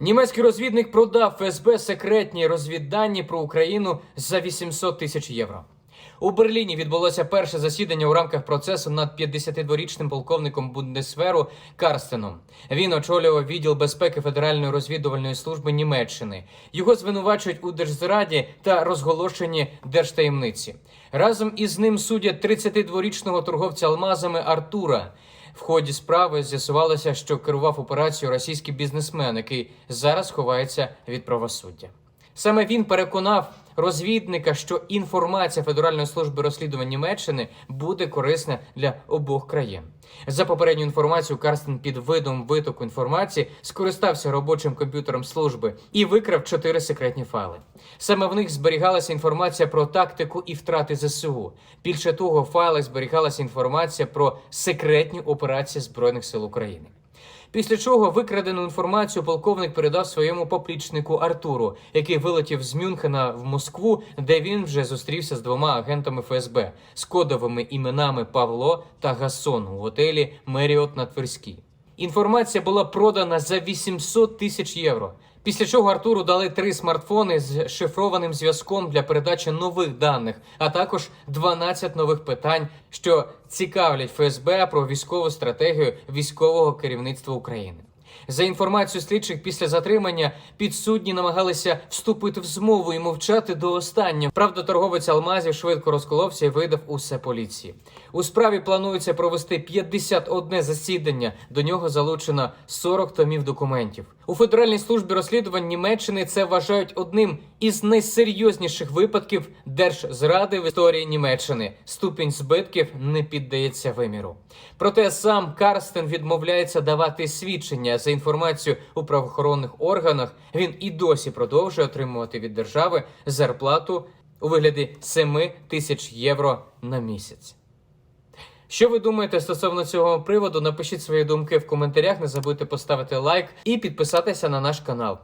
Німецький розвідник продав ФСБ секретні розвіддані про Україну за 800 тисяч євро. У Берліні відбулося перше засідання у рамках процесу над 52-річним полковником Бундесверу Карстеном. Він очолював відділ безпеки Федеральної розвідувальної служби Німеччини. Його звинувачують у держзраді та розголошенні держтаємниці. Разом із ним судять 32-річного торговця алмазами Артура. В ході справи з'ясувалося, що керував операцією російський бізнесмен, який зараз ховається від правосуддя. Саме він переконав розвідника, що інформація Федеральної служби розслідувань Німеччини буде корисна для обох країн. За попередню інформацію, Карстен під видом витоку інформації скористався робочим комп'ютером служби і викрав чотири секретні файли. Саме в них зберігалася інформація про тактику і втрати ЗСУ. Більше того, в файлах зберігалася інформація про секретні операції Збройних сил України. Після чого викрадену інформацію полковник передав своєму поплічнику Артуру, який вилетів з Мюнхена в Москву, де він вже зустрівся з двома агентами ФСБ з кодовими іменами Павло та Гасон у готелі Меріот на Тверській. Інформація була продана за 800 тисяч євро. Після чого Артуру дали три смартфони з шифрованим зв'язком для передачі нових даних, а також 12 нових питань, що цікавлять ФСБ про військову стратегію військового керівництва України. За інформацією слідчих, після затримання підсудні намагалися вступити в змову і мовчати до останнього. Правда, торговець алмазів швидко розколовся і видав усе поліції. У справі планується провести 51 засідання. До нього залучено 40 томів документів. У Федеральній службі розслідувань Німеччини це вважають одним із найсерйозніших випадків держзради в історії Німеччини. Ступінь збитків не піддається виміру. Проте сам Карстен відмовляється давати свідчення за інформацію у правоохоронних органах. Він і досі продовжує отримувати від держави зарплату у вигляді 7 тисяч євро на місяць. Що ви думаєте стосовно цього приводу? Напишіть свої думки в коментарях. Не забудьте поставити лайк і підписатися на наш канал.